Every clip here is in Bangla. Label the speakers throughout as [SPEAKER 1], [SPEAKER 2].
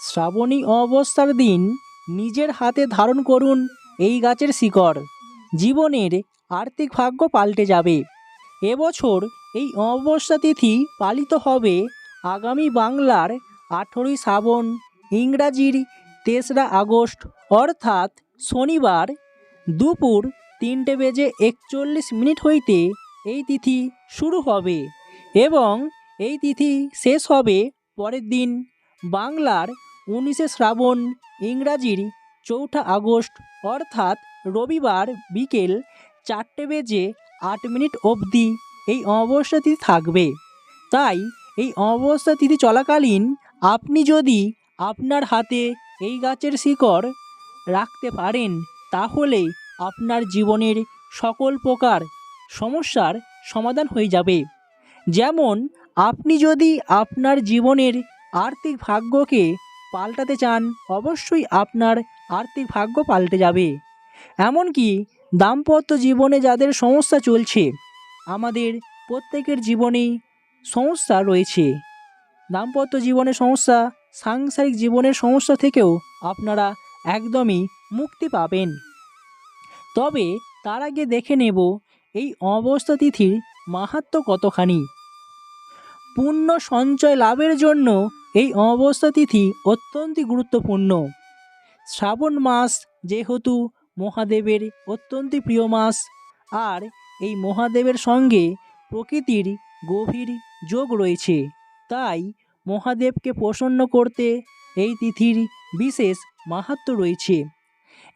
[SPEAKER 1] শ্রাবণী অবস্থার দিন নিজের হাতে ধারণ করুন এই গাছের শিকড়। জীবনের আর্থিক ভাগ্য পাল্টে যাবে। এবছর এই অমাবস্যা তিথি পালিত হবে আগামী বাংলার আঠেরোই শ্রাবণ, ইংরাজির তেসরা আগস্ট, অর্থাৎ শনিবার দুপুর তিনটে বেজে একচল্লিশ মিনিট হইতে এই তিথি শুরু হবে এবং এই তিথি শেষ হবে পরের দিন বাংলার উনিশে শ্রাবণ, ইংরাজির চৌঠা আগস্ট, অর্থাৎ রবিবার বিকেল চারটে বেজে আট মিনিট অবধি এই অমাবস্যা তিথি থাকবে। তাই এই অমাবস্যা তিথি চলাকালীন আপনি যদি আপনার হাতে এই গাছের শিকড় রাখতে পারেন, তাহলে আপনার জীবনের সকল প্রকার সমস্যার সমাধান হয়ে যাবে। যেমন, আপনি যদি আপনার জীবনের আর্থিক ভাগ্যকে পাল্টাতে চান, অবশ্যই আপনার আর্থিক ভাগ্য পাল্টে যাবে। এমনকি দাম্পত্য জীবনে যাদের সমস্যা চলছে, আমাদের প্রত্যেকের জীবনেই সমস্যা রয়েছে। দাম্পত্য জীবনের সমস্যা, সাংসারিক জীবনের সমস্যা থেকেও আপনারা একদমই মুক্তি পাবেন। তবে তার আগে দেখে নেব এই অবস্থা তিথির মাহাত্ম কতখানি। পুণ্য সঞ্চয় লাভের জন্য এই অমাবস্যা তিথি অত্যন্তই গুরুত্বপূর্ণ। শ্রাবণ মাস যেহেতু মহাদেবের অত্যন্তই প্রিয় মাস, আর এই মহাদেবের সঙ্গে প্রকৃতির গভীর যোগ রয়েছে, তাই মহাদেবকে প্রসন্ন করতে এই তিথির বিশেষ মাহাত্ম রয়েছে।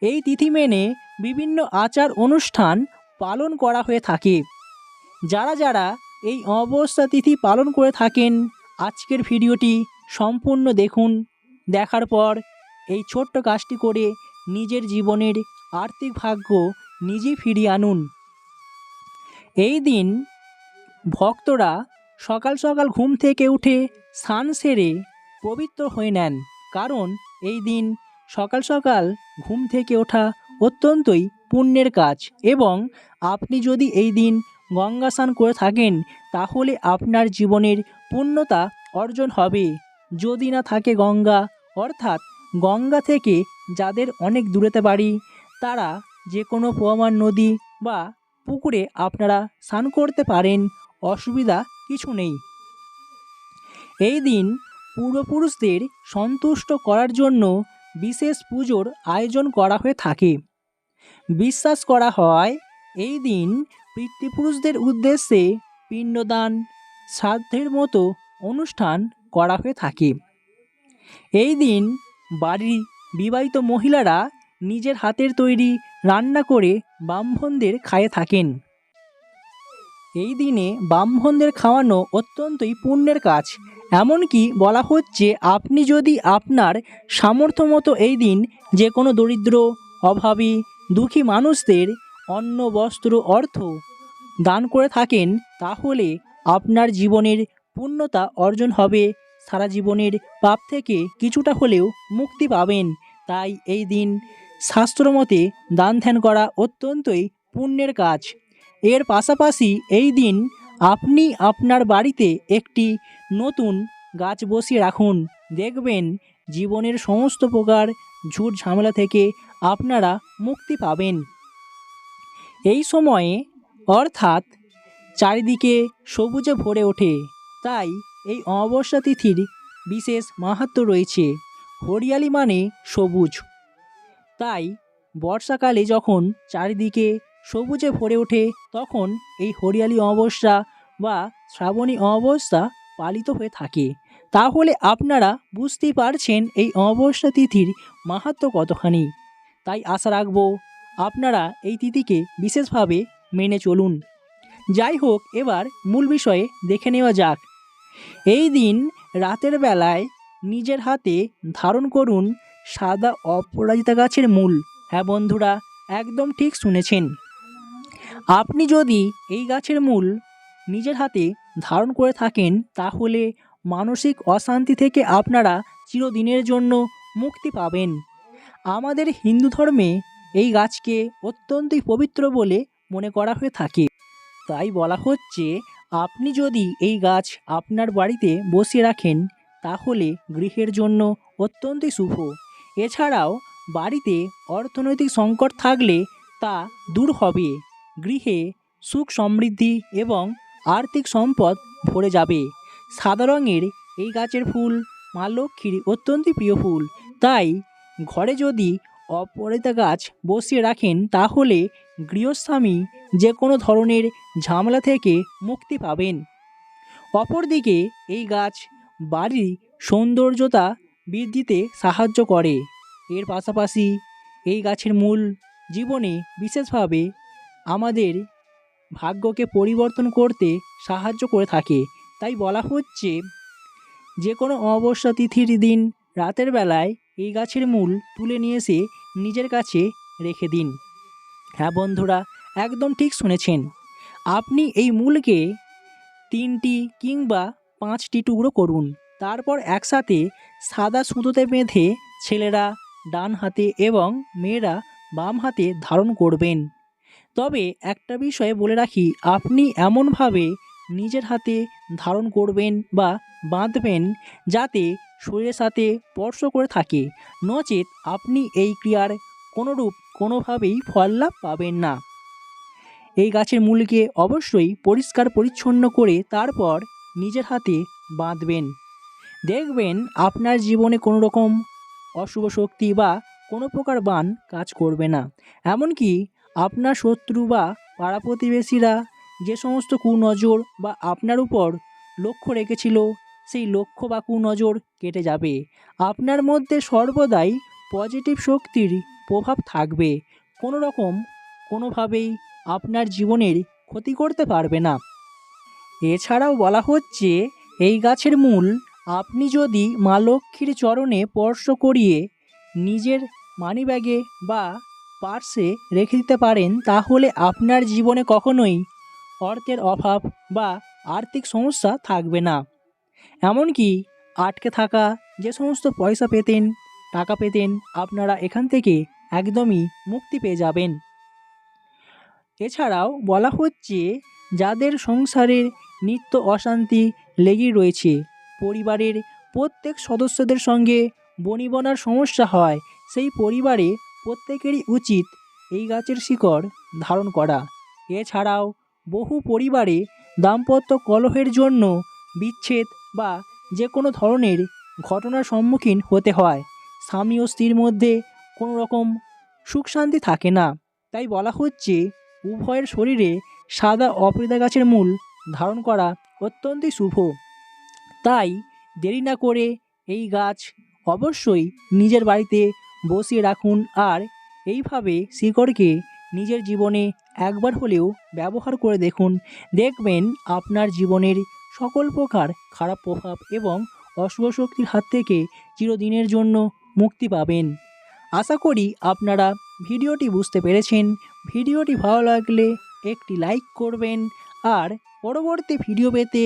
[SPEAKER 1] এই তিথি মেনে বিভিন্ন আচার অনুষ্ঠান পালন করা হয়ে থাকে। যারা যারা এই অমাবস্যা তিথি পালন করে থাকেন, আজকের ভিডিওটি সম্পূর্ণ দেখুন। দেখার পর এই ছোট্ট কাজটি করে নিজের জীবনের আর্থিক ভাগ্য নিজেই ফিরিয়ে আনুন। এই দিন ভক্তরা সকাল সকাল ঘুম থেকে উঠে স্নান সেরে পবিত্র হয়ে নেন। কারণ এই দিন সকাল সকাল ঘুম থেকে ওঠা অত্যন্তই পুণ্যের কাজ এবং আপনি যদি এই দিন গঙ্গা স্নান করে থাকেন, তাহলে আপনার জীবনের পূর্ণতা অর্জন হবে। যদি না থাকে গঙ্গা। অর্থাৎ গঙ্গা থেকে যাদের অনেক দূরেতে বাড়ি, তারা যে কোনো প্রমাণ নদী বা পুকুরে আপনারা স্নান করতে পারেন, অসুবিধা কিছু নেই। এই দিন পূর্বপুরুষদের সন্তুষ্ট করার জন্য বিশেষ পুজোর আয়োজন করা হয়ে থাকে। বিশ্বাস করা হয়, এই দিন পিতৃপুরুষদের উদ্দেশ্যে পিণ্ডদান, শ্রাদ্ধের মতো অনুষ্ঠান করা হয়ে থাকে। এই দিন বাড়ির বিবাহিত মহিলারা নিজের হাতের তৈরি রান্না করে ব্রাহ্মণদের খাইয়ে থাকেন। এই দিনে ব্রাহ্মণদের খাওয়ানো অত্যন্তই পুণ্যের কাজ। এমনকি বলা হচ্ছে, আপনি যদি আপনার সামর্থ্য মতো এই দিন যে কোনো দরিদ্র, অভাবী, দুঃখী মানুষদের অন্ন, বস্ত্র, অর্থ দান করে থাকেন, তাহলে আপনার জীবনের পূর্ণতা অর্জন হবে। সারা জীবনের পাপ থেকে কিছুটা হলেও মুক্তি পাবেন। তাই এই দিন শাস্ত্রমতে দান ধ্যান করা অত্যন্তই পুণ্যের কাজ। এর পাশাপাশি এই দিন আপনি আপনার বাড়িতে একটি নতুন গাছ বসিয়ে রাখুন। দেখবেন জীবনের সমস্ত প্রকার ঝুট ঝামেলা থেকে আপনারা মুক্তি পাবেন। এই সময়ে অর্থাৎ চারিদিকে সবুজে ভরে ওঠে। তাই এই অমাবস্যা তিথির বিশেষ মাহাত্ম রয়েছে। হরিয়ালি মানে সবুজ। তাই বর্ষাকালে যখন চারিদিকে সবুজে ভরে ওঠে, তখন এই হরিয়ালি অমাবস্যা বা শ্রাবণী অমাবস্যা পালিত হয়ে থাকে। তাহলে আপনারা বুঝতেই পারছেন এই অমাবস্যা তিথির মাহাত্ম কতখানি। তাই আশা রাখব আপনারা এই তিথিকে বিশেষভাবে মেনে চলুন। যাই হোক, এবার মূল বিষয়ে দেখে নেওয়া যাক। এই দিন রাতের বেলায় নিজের হাতে ধারণ করুন সাদা অপরাজিতা গাছের মূল। হ্যাঁ বন্ধুরা, একদম ঠিক শুনেছেন। আপনি যদি এই গাছের মূল নিজের হাতে ধারণ করে থাকেন, তাহলে মানসিক অশান্তি থেকে আপনারা চিরদিনের জন্য মুক্তি পাবেন। আমাদের হিন্দু ধর্মে এই গাছকে অত্যন্তই পবিত্র বলে মনে করা হয়ে থাকে। তাই বলা হচ্ছে আপনি যদি এই গাছ আপনার বাড়িতে বসিয়ে রাখেন, তাহলে গৃহের জন্য অত্যন্তই শুভ। এছাড়াও বাড়িতে অর্থনৈতিক সংকট থাকলে তা দূর হবে, গৃহে সুখ সমৃদ্ধি এবং আর্থিক সম্পদ ভরে যাবে। সাদা রঙের এই গাছের ফুল মা লক্ষ্মীর অত্যন্ত প্রিয় ফুল। তাই ঘরে যদি অপরাজিতা গাছ বসিয়ে রাখেন, তাহলে গৃহস্বামী যে কোনো ধরনের ঝামেলা থেকে মুক্তি পাবেন। অপরদিকে এই গাছ বাড়ির সৌন্দর্যতা বৃদ্ধিতে সাহায্য করে। এর পাশাপাশি এই গাছের মূল জীবনে বিশেষভাবে আমাদের ভাগ্যকে পরিবর্তন করতে সাহায্য করে থাকে। তাই বলা হচ্ছে, যে কোনো অমাবস্যা তিথির দিন রাতের বেলায় এই গাছের মূল তুলে নিয়ে এসে নিজের কাছে রেখে দিন। হ্যাঁ বন্ধুরা, একদম ঠিক শুনেছেন। আপনি এই মূলকে তিনটি কিংবা পাঁচটি টুকরো করুন। তারপর একসাথে সাদা সুতোতে বেঁধে ছেলেরা ডান হাতে এবং মেয়েরা বাম হাতে ধারণ করবেন। তবে একটা বিষয়ে বলে রাখি, আপনি এমনভাবে নিজের হাতে ধারণ করবেন বা বাঁধবেন যাতে শরীরের সাথে স্পর্শ করে থাকে। নচেত আপনি এই ক্রিয়ার কোনোরূপ কোনোভাবেই ফল লাভ পাবেন না। এই গাছের মূলকে অবশ্যই পরিষ্কার পরিচ্ছন্ন করে তারপর নিজের হাতে বাঁধবেন। দেখবেন আপনার জীবনে কোনো রকম অশুভ শক্তি বা কোনো প্রকার বান কাজ করবে না। এমনকি আপনার শত্রু বা পাড়া প্রতিবেশীরা যে সমস্ত কুনজর বা আপনার উপর লক্ষ্য রেখেছিল সেই লক্ষ্য বা কুনজর কেটে যাবে। আপনার মধ্যে সর্বদাই পজিটিভ শক্তির প্রভাব থাকবে। কোনো রকম কোনোভাবেই আপনার জীবনের ক্ষতি করতে পারবে না। এছাড়াও বলা হচ্ছে, এই গাছের মূল আপনি যদি মা লক্ষ্মীর চরণে স্পর্শ করিয়ে নিজের মানিব্যাগে বা পার্সে রেখে দিতে পারেন, তাহলে আপনার জীবনে কখনোই অর্থের অভাব বা আর্থিক সমস্যা থাকবে না। এমনকি আটকে থাকা যে সমস্ত পয়সা পেতেন, টাকা পেতেন, আপনারা এখান থেকে একদমই মুক্তি পেয়ে যাবেন। এছাড়াও বলা হচ্ছে যাদের সংসারের নিত্য অশান্তি লেগেই রয়েছে, পরিবারের প্রত্যেক সদস্যদের সঙ্গে বনিবনার সমস্যা হয়, সেই পরিবারে প্রত্যেকেরই উচিত এই গাছের শিকড় ধারণ করা। এছাড়াও বহু পরিবারে দাম্পত্য কলহের জন্য বিচ্ছেদ বা যে কোনো ধরনের ঘটনার সম্মুখীন হতে হয়। স্বামী ও স্ত্রীর মধ্যে কোনো রকম সুখ শান্তি থাকে না। তাই বলা হচ্ছে, উভয়ের শরীরে সাদা অপরিদা গাছের মূল ধারণ করা অত্যন্তই শুভ। তাই দেরি না করে এই গাছ অবশ্যই নিজের বাড়িতে বসিয়ে রাখুন আর এইভাবে শিকড়কে নিজের জীবনে একবার হলেও ব্যবহার করে দেখুন। দেখবেন আপনার জীবনের সকল প্রকার খারাপ প্রভাব এবং অশুভ শক্তির হাত থেকে চিরদিনের জন্য মুক্তি পাবেন। আশা করি আপনারা ভিডিওটি বুঝতে পেরেছেন। ভিডিওটি ভালো লাগলে একটি লাইক করবেন আর পরবর্তী ভিডিও পেতে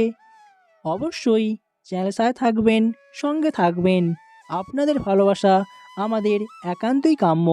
[SPEAKER 1] অবশ্যই চ্যানেল সাথে থাকবেন, সঙ্গে থাকবেন। আপনাদের ভালোবাসা আমাদের একান্তই কাম্য।